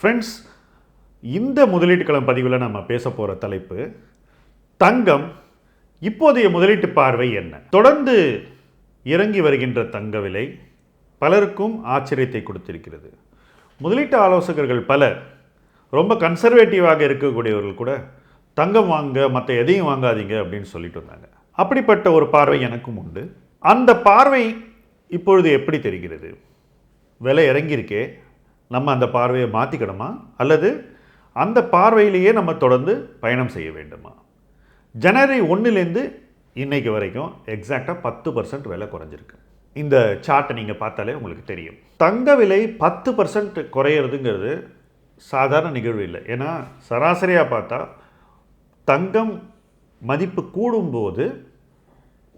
Friends இந்த முதலீட்டுக்களம் பதிவில் நம்ம பேச போகிற தலைப்பு தங்கம் இப்போதைய முதலீட்டு பார்வை என்ன? தொடர்ந்து இறங்கி வருகின்ற தங்க விலை பலருக்கும் ஆச்சரியத்தை கொடுத்திருக்கிறது. முதலீட்டு ஆலோசகர்கள் பலர் ரொம்ப கன்சர்வேட்டிவாக இருக்கக்கூடியவர்கள் கூட தங்கம் வாங்க மற்ற எதையும் வாங்காதீங்க அப்படின்னு சொல்லிட்டு வந்தாங்க. அப்படிப்பட்ட ஒரு பார்வை எனக்கும் உண்டு. அந்த பார்வை இப்பொழுது எப்படி தெரிகிறது? விலை இறங்கியிருக்கே நம்ம அந்த பார்வையை மாற்றிக்கணுமா அல்லது அந்த பார்வையிலேயே நம்ம தொடர்ந்து பயணம் செய்ய வேண்டுமா? ஜனவரி ஒன்றுலேருந்து இன்னைக்கு வரைக்கும் எக்ஸாக்டாக பத்து பர்சன்ட் விலை குறைஞ்சிருக்கு. இந்த சார்ட்டை நீங்கள் பார்த்தாலே உங்களுக்கு தெரியும். தங்க விலை பத்து பர்சன்ட் குறையிறதுங்கிறது சாதாரண நிகழ்வு இல்லை. ஏன்னா சராசரியாக பார்த்தா தங்கம் மதிப்பு கூடும்போது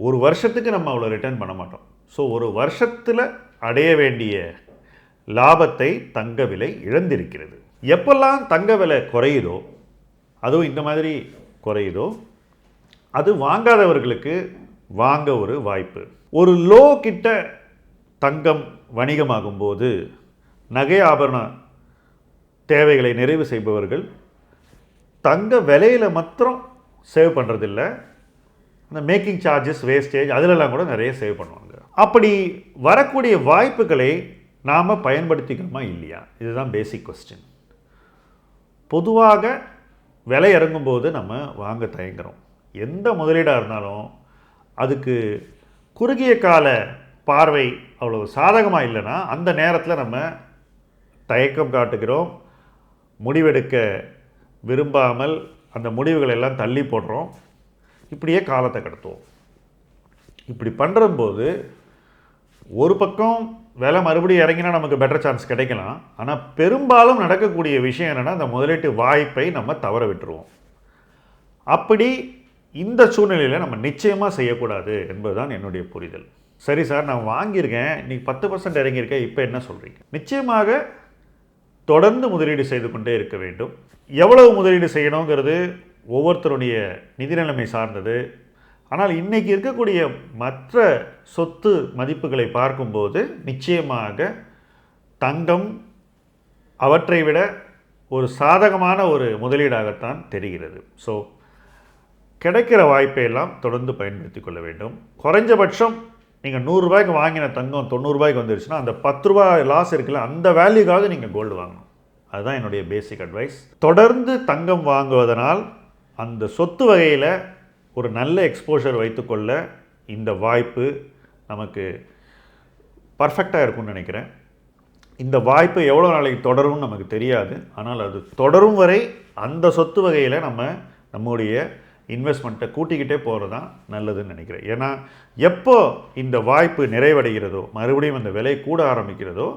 ஒரு வருஷத்துக்கு நம்ம அவ்வளோ ரிட்டர்ன் பண்ண மாட்டோம். ஸோ ஒரு வருஷத்தில் அடைய வேண்டிய லாபத்தை தங்க விலை இழந்திருக்கிறது. எப்பெல்லாம் தங்க விலை குறையுதோ அதுவும் இந்த மாதிரி குறையுதோ அது வாங்காதவர்களுக்கு வாங்க ஒரு வாய்ப்பு. ஒரு லோ கிட்ட தங்கம் வணிகமாகும்போது நகை ஆபரண தேவைகளை நிறைவு செய்பவர்கள் தங்க விலையில் மாத்திரம் சேவ் பண்ணுறதில்ல இந்த மேக்கிங் சார்ஜஸ் வேஸ்டேஜ் அதிலெல்லாம் கூட நிறைய சேவ் பண்ணுவாங்க. அப்படி வரக்கூடிய வாய்ப்புகளை நாம் பயன்படுத்திக்கணுமா இல்லையா? இதுதான் பேசிக் கொஸ்டின் பொதுவாக விலை இறங்கும்போது நம்ம வாங்க தயங்குறோம். எந்த முதலீடாக இருந்தாலும் அதுக்கு குறுகிய கால பார்வை அவ்வளோ சாதகமாக இல்லைன்னா அந்த நேரத்தில் நம்ம தயக்கம் காட்டுகிறோம். முடிவெடுக்க விரும்பாமல் அந்த முடிவுகளை எல்லாம் தள்ளி போடுறோம். இப்படியே காலத்தை கடத்துவோம். இப்படி பண்ணுறம்போது ஒரு பக்கம் விலை மறுபடியும் இறங்கினா நமக்கு பெட்டர் சான்ஸ் கிடைக்கலாம். ஆனால் பெரும்பாலும் நடக்கக்கூடிய விஷயம் என்னென்னா அந்த முதலீட்டு வாய்ப்பை நம்ம தவற விட்டுருவோம். அப்படி இந்த சூழ்நிலையில் நம்ம நிச்சயமாக செய்யக்கூடாது என்பது தான் என்னுடைய புரிதல். சரி சார் நான் வாங்கியிருக்கேன். இன்றைக்கி பத்து பர்சன்ட் இறங்கியிருக்கேன் இப்போ என்ன சொல்கிறீங்க நிச்சயமாக தொடர்ந்து முதலீடு செய்து கொண்டே இருக்க வேண்டும். எவ்வளவு முதலீடு செய்யணுங்கிறது ஒவ்வொருத்தருடைய நிதி நிலைமை சார்ந்தது ஆனால் இன்றைக்கி இருக்கக்கூடிய மற்ற சொத்து மதிப்புகளை பார்க்கும்போது நிச்சயமாக தங்கம் அவற்றை விட ஒரு சாதகமான ஒரு முதலீடாகத்தான் தெரிகிறது. ஸோ கிடைக்கிற வாய்ப்பை எல்லாம் தொடர்ந்து பயன்படுத்தி கொள்ள வேண்டும். குறைஞ்சபட்சம் நீங்கள் நூறுரூபாய்க்கு வாங்கின தங்கம் தொண்ணூறுரூபாய்க்கு வந்துருச்சுன்னா அந்த பத்து ரூபாய் லாஸ் இருக்குல்ல அந்த வேல்யூக்காக நீங்கள் கோல்டு வாங்கணும். அதுதான் என்னுடைய பேசிக் அட்வைஸ் தொடர்ந்து தங்கம் வாங்குவதனால் அந்த சொத்து வகையில் ஒரு நல்ல எக்ஸ்போஷர் வைத்துக்கொள்ள இந்த வாய்ப்பு நமக்கு பர்ஃபெக்டாக இருக்கும்னு நினைக்கிறேன். இந்த வாய்ப்பு எவ்வளோ நாளைக்கு தொடரும்னு நமக்கு தெரியாது. ஆனால் அது தொடரும் வரை அந்த சொத்து வகையில் நம்ம நம்முடைய இன்வெஸ்ட்மெண்ட்டை கூட்டிக்கிட்டே போகிறது தான் நல்லதுன்னு நினைக்கிறேன். ஏன்னா எப்போ இந்த வாய்ப்பு நிறைவடைகிறதோ மறுபடியும் அந்த விலை கூட ஆரம்பிக்கிறதோ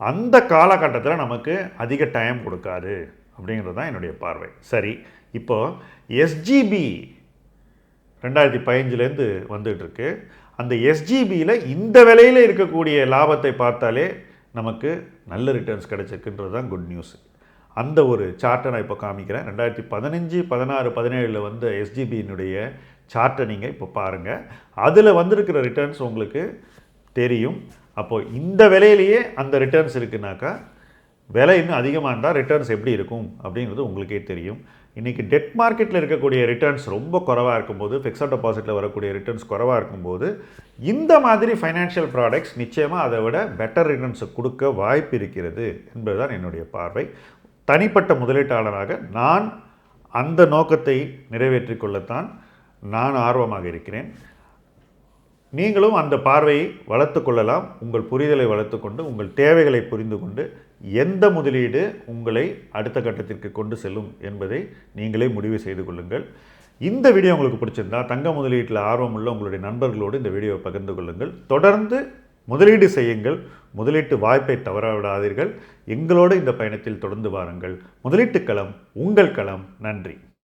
அந்த காலகட்டத்தில் நமக்கு அதிக டைம் கொடுக்காது அப்படிங்கிறது தான் என்னுடைய பார்வை. சரி இப்போது எஸ்ஜிபி ரெண்டாயிரத்தி பதினஞ்சுலேருந்து வந்துகிட்ருக்கு. அந்த எஸ்ஜிபியில் இந்த விலையில் இருக்கக்கூடிய லாபத்தை பார்த்தாலே நமக்கு நல்ல ரிட்டர்ன்ஸ் கிடைச்சிருக்குன்றது தான் குட் நியூஸ் அந்த ஒரு சார்ட்டை நான் இப்போ காமிக்கிறேன். ரெண்டாயிரத்தி பதினஞ்சு பதினாறு பதினேழில் வந்த எஸ்ஜிபியினுடைய சார்ட்டை நீங்கள் இப்போ பாருங்கள் அதில் வந்திருக்கிற ரிட்டர்ன்ஸ் உங்களுக்கு தெரியும். அப்போது இந்த விலையிலேயே அந்த ரிட்டர்ன்ஸ் இருக்குனாக்கா விலை இன்னும் அதிகமாக இருந்தால் ரிட்டர்ன்ஸ் எப்படி இருக்கும் அப்படிங்கிறது உங்களுக்கே தெரியும். இன்றைக்கி டெட் மார்க்கெட்டில் இருக்கக்கூடிய ரிட்டர்ன்ஸ் ரொம்ப குறவாக இருக்கும்போது ஃபிக்ஸட் டெபாசிட்டில் வரக்கூடிய ரிட்டர்ன்ஸ் குறவாக இருக்கும்போது இந்த மாதிரி ஃபைனான்ஷியல் ப்ராடக்ட்ஸ் நிச்சயமாக அதை விட பெட்டர் ரிட்டர்ன்ஸை கொடுக்க வாய்ப்பு இருக்கிறது என்பதுதான் என்னுடைய பார்வை. தனிப்பட்ட முதலீட்டாளராக நான் அந்த நோக்கத்தை நிறைவேற்றிக்கொள்ளத்தான் நான் ஆர்வமாக இருக்கிறேன். நீங்களும் அந்த பார்வையை வளர்த்து கொள்ளலாம். உங்கள் புரிதலை வளர்த்துக்கொண்டு உங்கள் தேவைகளை புரிந்து கொண்டு எந்த முதலீடு உங்களை அடுத்த கட்டத்திற்கு கொண்டு செல்லும் என்பதை நீங்களே முடிவு செய்து கொள்ளுங்கள். இந்த வீடியோ உங்களுக்கு பிடிச்சிருந்தா தங்க முதலீட்டில் ஆர்வமுள்ள உங்களுடைய நண்பர்களோடு இந்த வீடியோவை பகிர்ந்து கொள்ளுங்கள். தொடர்ந்து முதலீடு செய்யுங்கள். முதலீட்டு வாய்ப்பை தவறவிடாதீர்கள். எங்களோடு இந்த பயணத்தில் தொடர்ந்து வாருங்கள். முதலீட்டு களம் உங்கள் களம். நன்றி.